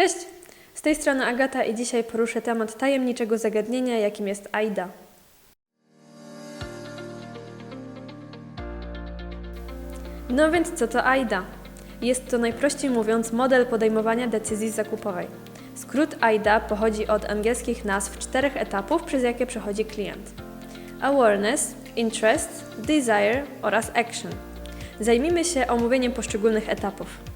Cześć! Z tej strony Agata i dzisiaj poruszę temat tajemniczego zagadnienia, jakim jest AIDA. No więc co to AIDA? Jest to najprościej mówiąc model podejmowania decyzji zakupowej. Skrót AIDA pochodzi od angielskich nazw czterech etapów, przez jakie przechodzi klient. Awareness, Interest, Desire oraz Action. Zajmijmy się omówieniem poszczególnych etapów.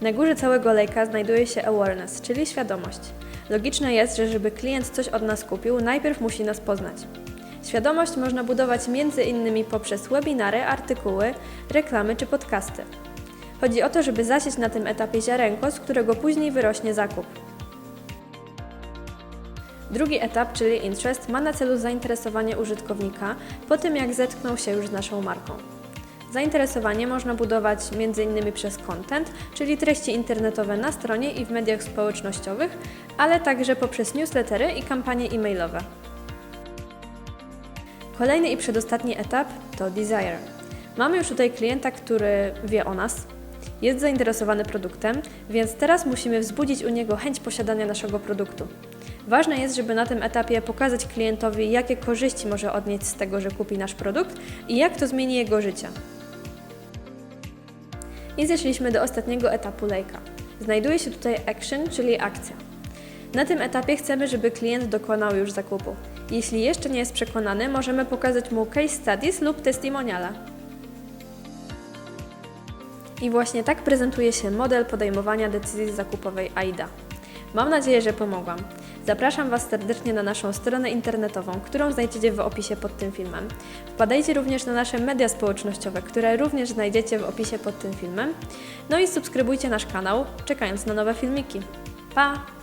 Na górze całego lejka znajduje się awareness, czyli świadomość. Logiczne jest, że żeby klient coś od nas kupił, najpierw musi nas poznać. Świadomość można budować m.in. poprzez webinary, artykuły, reklamy czy podcasty. Chodzi o to, żeby zasieć na tym etapie ziarenko, z którego później wyrośnie zakup. Drugi etap, czyli interest, ma na celu zainteresowanie użytkownika po tym, jak zetknął się już z naszą marką. Zainteresowanie można budować m.in. przez content, czyli treści internetowe na stronie i w mediach społecznościowych, ale także poprzez newslettery i kampanie e-mailowe. Kolejny i przedostatni etap to desire. Mamy już tutaj klienta, który wie o nas, jest zainteresowany produktem, więc teraz musimy wzbudzić u niego chęć posiadania naszego produktu. Ważne jest, żeby na tym etapie pokazać klientowi, jakie korzyści może odnieść z tego, że kupi nasz produkt i jak to zmieni jego życie. I zeszliśmy do ostatniego etapu lejka. Znajduje się tutaj action, czyli akcja. Na tym etapie chcemy, żeby klient dokonał już zakupu. Jeśli jeszcze nie jest przekonany, możemy pokazać mu case studies lub testimoniale. I właśnie tak prezentuje się model podejmowania decyzji zakupowej AIDA. Mam nadzieję, że pomogłam. Zapraszam Was serdecznie na naszą stronę internetową, którą znajdziecie w opisie pod tym filmem. Wpadajcie również na nasze media społecznościowe, które również znajdziecie w opisie pod tym filmem. No i subskrybujcie nasz kanał, czekając na nowe filmiki. Pa!